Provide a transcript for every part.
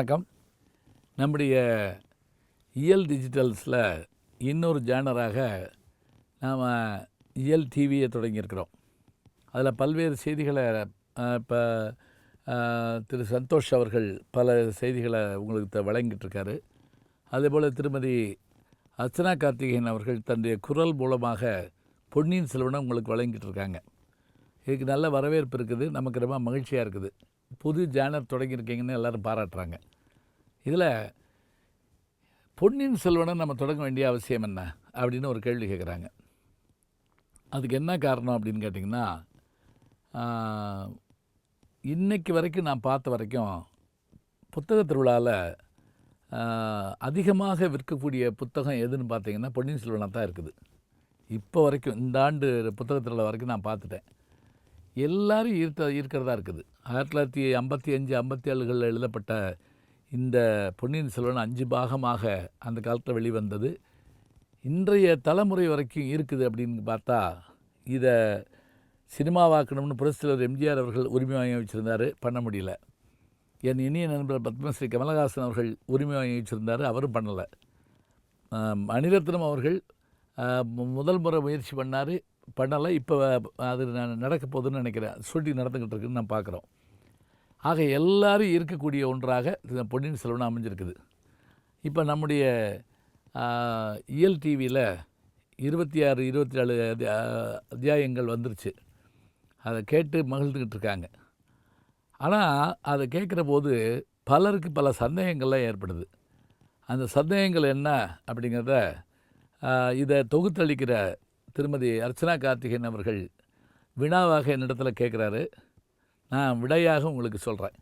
வணக்கம். நம்முடைய இயல் டிஜிட்டல்ஸில் இன்னொரு ஜேனராக நாம் இயல் டிவியை தொடங்கியிருக்கிறோம். அதில் பல்வேறு செய்திகளை இப்போ திரு சந்தோஷ் அவர்கள் பல செய்திகளை உங்களுக்கு த- வழங்கிட்டு அதேபோல் திருமதி அர்ச்சனா கார்த்திகேயன் அவர்கள் தன்னுடைய குரல் மூலமாக பொன்னியின் செல்வனை உங்களுக்கு வழங்கிட்டு இருக்காங்க இதுக்கு நல்ல வரவேற்பு இருக்குது. நமக்கு ரொம்ப மகிழ்ச்சியாக இருக்குது. புது ஜேனர் தொடங்கியிருக்கீங்கன்னு எல்லோரும் பாராட்டுறாங்க. இதில் பொன்னியின் செல்வனை நம்ம தொடங்க வேண்டிய அவசியம் என்ன? அப்படின்னு ஒரு கேள்வி கேட்குறாங்க அதுக்கு என்ன காரணம் அப்படின்னு கேட்டிங்கன்னா இன்றைக்கு வரைக்கும் நான் பார்த்த வரைக்கும் புத்தக திருவிழாவில் அதிகமாக விற்கக்கூடிய புத்தகம் எதுன்னு பார்த்தீங்கன்னா பொன்னியின் செல்வனாக தான் இருக்குது. இப்போ வரைக்கும் இந்த ஆண்டு புத்தக திருவிழா வரைக்கும் நான் பார்த்துட்டேன். எல்லாரும் ஈர்த்த ஈர்க்கிறதா இருக்குது. ஆயிரத்தி தொள்ளாயிரத்தி ஐம்பத்தி அஞ்சு ஐம்பத்தி ஏழுகளில் எழுதப்பட்ட இந்த பொன்னியின் செல்வன் அஞ்சு பாகமாக அந்த காலத்தில் வெளிவந்தது. இன்றைய தலைமுறை வரைக்கும் இருக்குது அப்படின்னு பார்த்தா இதை சினிமாவாக்கணும்னு புரட்சித்தலைவர் எம்ஜிஆர் அவர்கள் உரிமை வாங்கி வச்சுருந்தாரு பண்ண முடியல. என் இனிய நண்பர் பத்மஸ்ரீ கமலஹாசன் அவர்கள் உரிமை வாங்கி வச்சுருந்தாரு அவரும் பண்ணலை. மணிரத்னம் அவர்கள் முதல் முறை முயற்சி பண்ணார் பண்ணலை இப்போ அது நான் நடக்க போகுதுன்னு நினைக்கிறேன். சுட்டி நடந்துக்கிட்டு இருக்குன்னு நான் பார்க்குறோம் ஆக எல்லாரும் இருக்கக்கூடிய ஒன்றாக பொன்னியின் செல்வன் அமைஞ்சிருக்குது. இப்போ நம்முடைய இயல் டிவியில் இருபத்தி ஆறு இருபத்தி ஏழு அதி- அத்தியாயங்கள் வந்துருச்சு. அதை கேட்டு மகிழ்ந்துக்கிட்டு இருக்காங்க. ஆனால் அதை கேட்குற போது பலருக்கு பல சந்தேகங்கள்லாம் ஏற்படுது. அந்த சந்தேகங்கள் என்ன அப்படிங்கிறத இதை தொகுத்தளிக்கிற திருமதி அர்ச்சனா கார்த்திகேயன் அவர்கள் வினாவாக என்னிடத்துல கேட்குறாரு நான் விடையாக உங்களுக்கு சொல்கிறேன்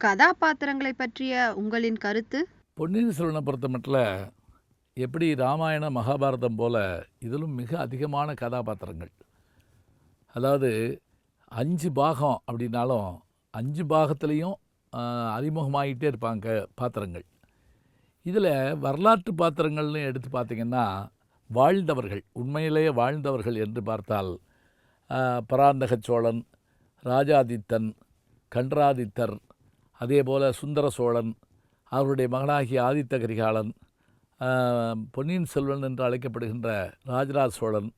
கதாபாத்திரங்களை பற்றிய உங்களின் கருத்து? பொன்னியின் செல்வனை பொறுத்த மட்டும் எப்படி ராமாயண மகாபாரதம் போல இதிலும் மிக அதிகமான கதாபாத்திரங்கள். அதாவது அஞ்சு பாகம் அப்படின்னாலும் அஞ்சு பாகத்துலேயும் அறிமுகமாகிட்டே இருப்பாங்க பாத்திரங்கள். இதில் வரலாற்று பாத்திரங்கள்னு எடுத்து பார்த்தீங்கன்னா வாழ்ந்தவர்கள் உண்மையிலேயே வாழ்ந்தவர்கள் என்று பார்த்தால் பராந்தக சோழன் ராஜாதித்தன் கன்றாதித்தர் அதே போல் சுந்தர சோழன் அவருடைய மகனாகிய ஆதித்த கரிகாலன் பொன்னியின் செல்வன் என்று அழைக்கப்படுகின்ற ராஜராஜ சோழன்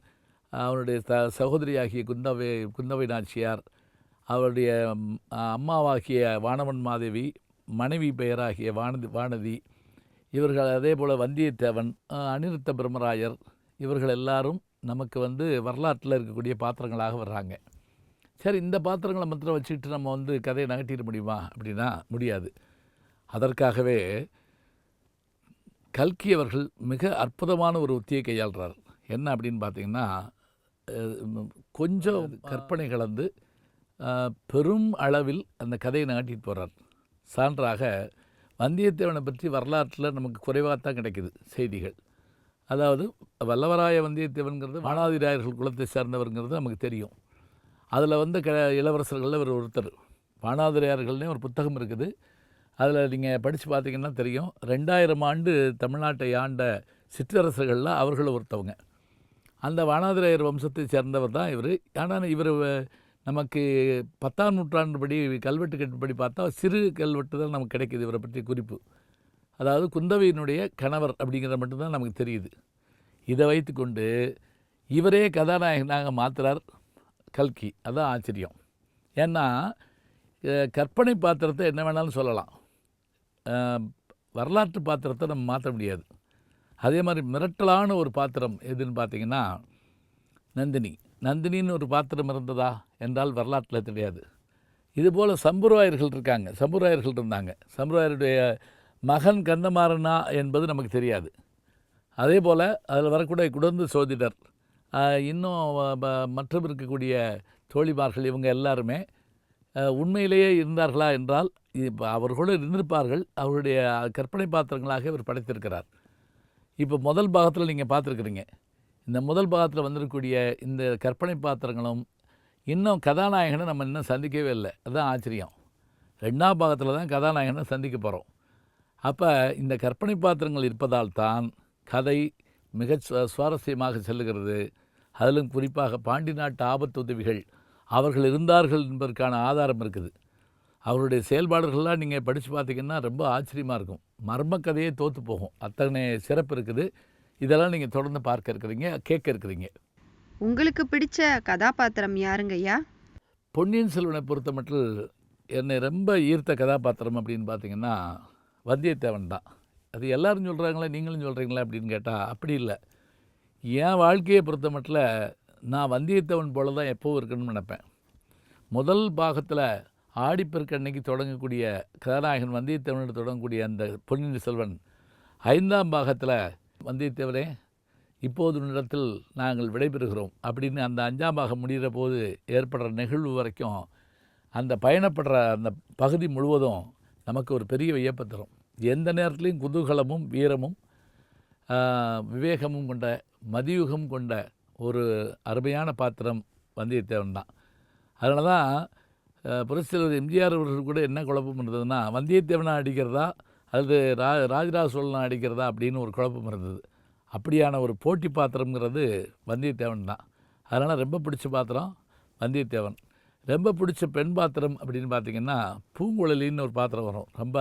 அவருடைய த சகோதரியாகிய குந்தவை குந்தவை நாச்சியார் அவருடைய அம்மாவாகிய வானவன் மாதேவி மனைவி பெயராகிய வானதி வானதி இவர்கள் அதே போல் வந்தியத்தேவன் அனிருத்த பிரம்மராயர் இவர்கள் எல்லாரும் நமக்கு வந்து வரலாற்றில் இருக்கக்கூடிய பாத்திரங்களாக வர்றாங்க. சரி இந்த பாத்திரங்களை மாத்திரம் வச்சுக்கிட்டு நம்ம வந்து கதையை நகட்டிட முடியுமா? அப்படின்னா முடியாது. அதற்காகவே கல்கி அவர்கள் மிக அற்புதமான ஒரு உத்தியை கையாளுறார். என்ன அப்படின்னு பார்த்தீங்கன்னா கொஞ்சம் கற்பனை கலந்து பெரும் அளவில் அந்த கதையை நகட்டிட்டு போகிறார் சான்றாக வந்தியத்தேவனை பற்றி வரலாற்றில் நமக்கு குறைவாக தான் கிடைக்குது செய்திகள். அதாவது வல்லவராய வந்தியத்தேவன்கிறது வானாதிராயர்கள் குலத்தை சேர்ந்தவருங்கிறது நமக்கு தெரியும். அதில் வந்து க இளவரசர்களில் இவர் ஒருத்தர். வானாதிராயர்கள்னே ஒரு புத்தகம் இருக்குது. அதில் நீங்கள் படித்து பார்த்தீங்கன்னா தெரியும். ரெண்டாயிரம் ஆண்டு தமிழ்நாட்டை ஆண்ட சிற்றரசர்களில் அவர்கள் ஒருத்தவங்க. அந்த வானாதிராயர் வம்சத்தை சேர்ந்தவர் தான் இவர். ஆனால் இவர் நமக்கு பத்தாம் நூற்றாண்டுபடி கல்வெட்டு கட்டுப்படி பார்த்தா சிறு கல்வெட்டு தான் நமக்கு கிடைக்குது இவரை பற்றி குறிப்பு. அதாவது குந்தவையினுடைய கணவர் அப்படிங்கிறத மட்டும்தான் நமக்கு தெரியுது. இதை வைத்துக்கொண்டு இவரே கதாநாயகனாக மாத்துறார் கல்கி. அதுதான் ஆச்சரியம். ஏன்னா கற்பனை பாத்திரத்தை என்ன வேணாலும் சொல்லலாம். வரலாற்று பாத்திரத்தை நம்ம மாற்ற முடியாது. அதே மாதிரி மிரட்டலான ஒரு பாத்திரம் எதுன்னு பார்த்தீங்கன்னா நந்தினி. நந்தினின்னு ஒரு பாத்திரம் இருந்ததா என்றால் வரலாற்றில் தெரியாது. இதுபோல் சம்புராயர்கள் இருக்காங்க. சம்புராயர்கள் இருந்தாங்க. சம்புராயருடைய மகன் கந்தமாறனா என்பது நமக்கு தெரியாது. அதே போல் அதில் வரக்கூடிய குடந்து சோதிடர் இன்னும் மற்றும் இருக்கக்கூடிய தோழிமார்கள் இவங்க எல்லாருமே உண்மையிலேயே இருந்தார்களா என்றால் இப்போ அவர்களோடு இருந்திருப்பார்கள். அவருடைய கற்பனை பாத்திரங்களாக இவர் படைத்திருக்கிறார். இப்போ முதல் பாகத்தில் நீங்கள் பார்த்துருக்குறீங்க இந்த முதல் பாகத்தில் வந்திருக்கக்கூடிய இந்த கற்பனை பாத்திரங்களும் இன்னும் கதாநாயகனை நம்ம இன்னும் சந்திக்கவே இல்லை. அதுதான் ஆச்சரியம். ரெண்டாம் பாகத்தில் தான் கதாநாயகனை சந்திக்க போகிறோம் அப்போ இந்த கற்பனை பாத்திரங்கள் இருப்பதால் தான் கதை மிக சுவ- சுவாரஸ்யமாக செல்லுகிறது. அதிலும் குறிப்பாக பாண்டி நாட்டு ஆபத்து உதவிகள் அவர்கள் இருந்தார்கள் என்பதற்கான ஆதாரம் இருக்குது. அவருடைய செயல்பாடுகள்லாம் நீங்கள் படித்து பார்த்தீங்கன்னா ரொம்ப ஆச்சரியமாக இருக்கும். மர்ம கதையே தோற்று போகும். அத்தனை சிறப்பு இருக்குது. இதெல்லாம் நீங்கள் தொடர்ந்து பார்க்க இருக்கிறீங்க கேட்க இருக்கிறீங்க. உங்களுக்கு பிடிச்ச கதாபாத்திரம் யாருங்கய்யா பொன்னியின் செல்வனை பொறுத்த மட்டும் என்னை ரொம்ப ஈர்த்த கதாபாத்திரம் அப்படின்னு பார்த்தீங்கன்னா வந்தியத்தேவன் தான். அது எல்லாரும் சொல்கிறாங்களே நீங்களும் சொல்கிறீங்களா அப்படின்னு கேட்டால் அப்படி இல்லை. என் வாழ்க்கையை பொறுத்த மட்டும் நான் வந்தியத்தேவன் போல தான் எப்போவும் இருக்கணும்னு நினைப்பேன். முதல் பாகத்தில் ஆடிப்பெருக்கு அன்னைக்கு தொடங்கக்கூடிய கதாநாயகன் வந்தியத்தேவனோடு தொடங்கக்கூடிய அந்த பொன்னியின் செல்வன் ஐந்தாம் பாகத்தில் வந்தியத்தேவனே இப்போது உன்னிடத்தில் நாங்கள் விடைபெறுகிறோம். அப்படின்னு அந்த அஞ்சாம் பாகம் முடிகிற போது ஏற்படுற நிகழ்வு வரைக்கும் அந்த பயணப்படுற அந்த பகுதி முழுவதும் நமக்கு ஒரு பெரிய வியப்பை தரும். எந்த நேரத்துலையும் குதூகலமும் வீரமும் விவேகமும் கொண்ட மதியுகம் கொண்ட ஒரு அருமையான பாத்திரம் வந்தியத்தேவன் தான். அதனால தான் புரட்சித்தலைவர் எம்ஜிஆர் அவர்கள் கூட என்ன குழப்பம் இருந்ததுன்னா வந்தியத்தேவனாக அடிக்கிறதா அல்லது ரா ராஜராஜ சோழனை அடிக்கிறதா அப்படின்னு ஒரு குழப்பம் இருந்தது. அப்படியான ஒரு போட்டி பாத்திரம்ங்கிறது வந்தியத்தேவன் தான். அதனால் ரொம்ப பிடிச்ச பாத்திரம் வந்தியத்தேவன். ரொம்ப பிடிச்ச பெண் பாத்திரம் அப்படின்னு பார்த்தீங்கன்னா பூங்குழலின்னு ஒரு பாத்திரம் வரும். ரொம்ப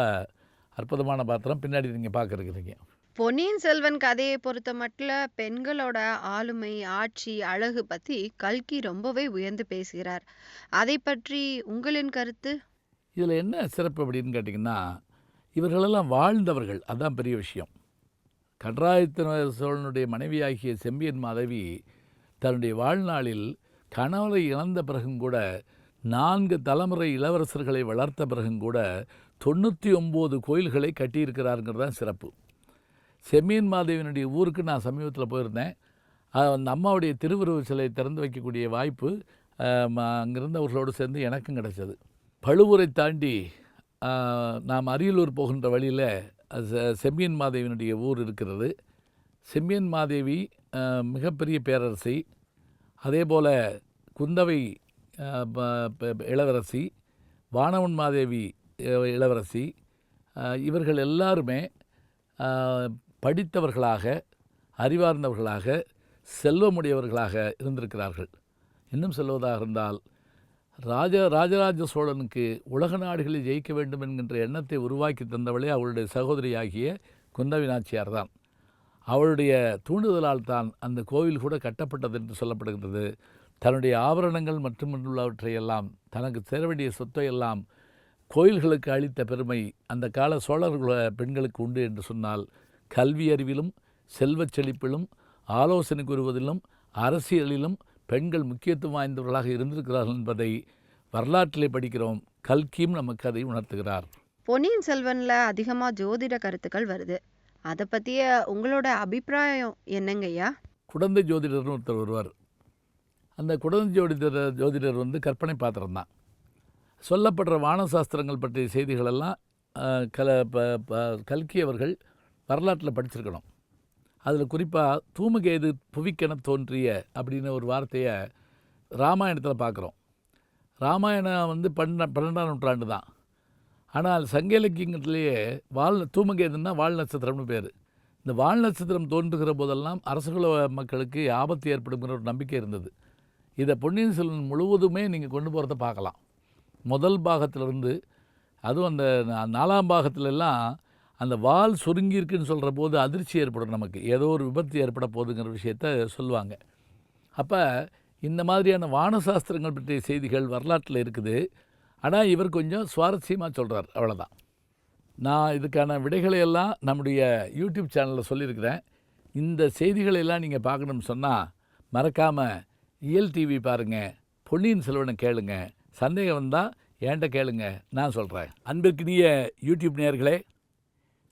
அற்புதமான பாத்திரம். பின்னாடி நீங்கள் பார்க்க இருக்கிறீங்க பொன்னியின் செல்வன் கதையை பொறுத்த மட்டும் பெண்களோட ஆளுமை ஆட்சி அழகு பத்தி கல்கி ரொம்பவே உயர்ந்து பேசுகிறார். அதை பற்றி உங்களின் கருத்து? இதில் என்ன சிறப்பு அப்படின்னு கேட்டிங்கன்னா இவர்களெல்லாம் வாழ்ந்தவர்கள். அதுதான் பெரிய விஷயம். கன்றாயத்த சோழனுடைய மனைவியாகிய செம்பியன் மாதவி தன்னுடைய வாழ்நாளில் கணவரை இழந்த பிறகும் கூட நான்கு தலைமுறை இளவரசர்களை வளர்த்த பிறகும் கூட தொண்ணூற்றி ஒம்பது கோயில்களை கட்டியிருக்கிறாருங்கிறது தான் சிறப்பு. செம்மியன் மாதேவியினுடைய ஊருக்கு நான் சமீபத்தில் போயிருந்தேன். அந்த அம்மாவுடைய திருவுருவ சிலை திறந்து வைக்கக்கூடிய வாய்ப்பு அஹ், அவர்களோடு அங்கிருந்தவர்களோடு சேர்ந்து எனக்கும் கிடைச்சது. பழுவூரை தாண்டி நாம் அரியலூர் போகின்ற வழியில் செம்பியன் மாதேவியினுடைய ஊர் இருக்கிறது. செம்பியன் மாதேவி மிகப்பெரிய பேரரசி. அதே போல் குந்தவை இளவரசி வானவன் மாதேவி இளவரசி இவர்கள் எல்லாருமே படித்தவர்களாக அறிவார்ந்தவர்களாக செல்வமுடையவர்களாக இருந்திருக்கிறார்கள். இன்னும் சொல்வதாக இருந்தால் ராஜ ராஜராஜ சோழனுக்கு உலக நாடுகளில் ஜெயிக்க வேண்டும் என்கின்ற எண்ணத்தை உருவாக்கி தந்தவளே அவளுடைய சகோதரியாகிய குந்தவி நாச்சியார் தான். அவளுடைய தூண்டுதலால் தான் அந்த கோவில் கூட கட்டப்பட்டது என்று சொல்லப்படுகிறது தன்னுடைய ஆபரணங்கள் உள்ளவற்றையெல்லாம் தனக்கு சேர வேண்டிய சொத்தை எல்லாம் கோயில்களுக்கு அளித்த பெருமை அந்த கால சோழர்கள பெண்களுக்கு உண்டு என்று சொன்னால் கல்வி அறிவிலும் செல்வச் செழிப்பிலும் ஆலோசனை கூறுவதிலும் அரசியலிலும் பெண்கள் முக்கியத்துவம் வாய்ந்தவர்களாக இருந்திருக்கிறார்கள் என்பதை வரலாற்றிலே படிக்கிறோம். கல்கியும் நமக்கு அதை உணர்த்துகிறார். பொன்னியின் செல்வன்ல அதிகமா ஜோதிட கருத்துக்கள் வருது. அதை பத்திய உங்களோட அபிப்பிராயம் என்னங்கய்யா குடந்தை ஜோதிடர்னு ஒருத்தர் வருவார். அந்த குடந்தை ஜோதிடர் ஜோதிடர் வந்து கற்பனை பாத்திரம் தான். சொல்லப்படுற வானசாஸ்திரங்கள் பற்றிய செய்திகளெல்லாம் கல ப- கல்கி அவர்கள் வரலாற்றில் படிச்சிருக்கணும். அதில் குறிப்பாக தூமகேது புவிக்கென தோன்றிய அப்படின்னு ஒரு வார்த்தையை ராமாயணத்தில் பார்க்குறோம். ராமாயணம் வந்து பன்ன பன்னெண்டாம் நூற்றாண்டு தான். ஆனால் சங்க இலக்கியங்கத்திலேயே வால் தூமகேதுன்னா வால் நட்சத்திரம்னு பேர். இந்த வால் நட்சத்திரம் தோன்றுகிற போதெல்லாம் அரசகுல மக்களுக்கு ஆபத்து ஏற்படுங்கிற ஒரு நம்பிக்கை இருந்தது. இதை பொன்னியின் செல்வன் முழுவதுமே நீங்கள் கொண்டு போகிறத பார்க்கலாம். முதல் பாகத்திலிருந்து அதுவும் அந்த நா- நாலாம் பாகத்திலெல்லாம் அந்த வால் சுருங்கி இருக்குன்னு சொல்கிற போது அதிர்ச்சி ஏற்படும் நமக்கு. ஏதோ ஒரு விபத்து ஏற்பட போகுதுங்கிற விஷயத்த சொல்லுவாங்க. அப்போ இந்த மாதிரியான வானசாஸ்திரங்கள் பற்றிய செய்திகள் வரலாற்றில் இருக்குது. ஆனால் இவர் கொஞ்சம் சுவாரஸ்யமாக சொல்கிறார் அவ்வளோதான் நான் இதுக்கான விடைகளை எல்லாம் நம்முடைய யூடியூப் சேனலில் சொல்லியிருக்கிறேன். இந்த செய்திகளை எல்லாம் நீங்கள் பார்க்கணும்னு சொன்னால் மறக்காமல் இயல் டிவி பாருங்கள் பொன்னியின் செல்வனை கேளுங்க. சந்தேகம் வந்தால் என்கிட்ட கேளுங்க. நான் சொல்கிறேன் அன்பிற்கினிய யூடியூப் நேர்களே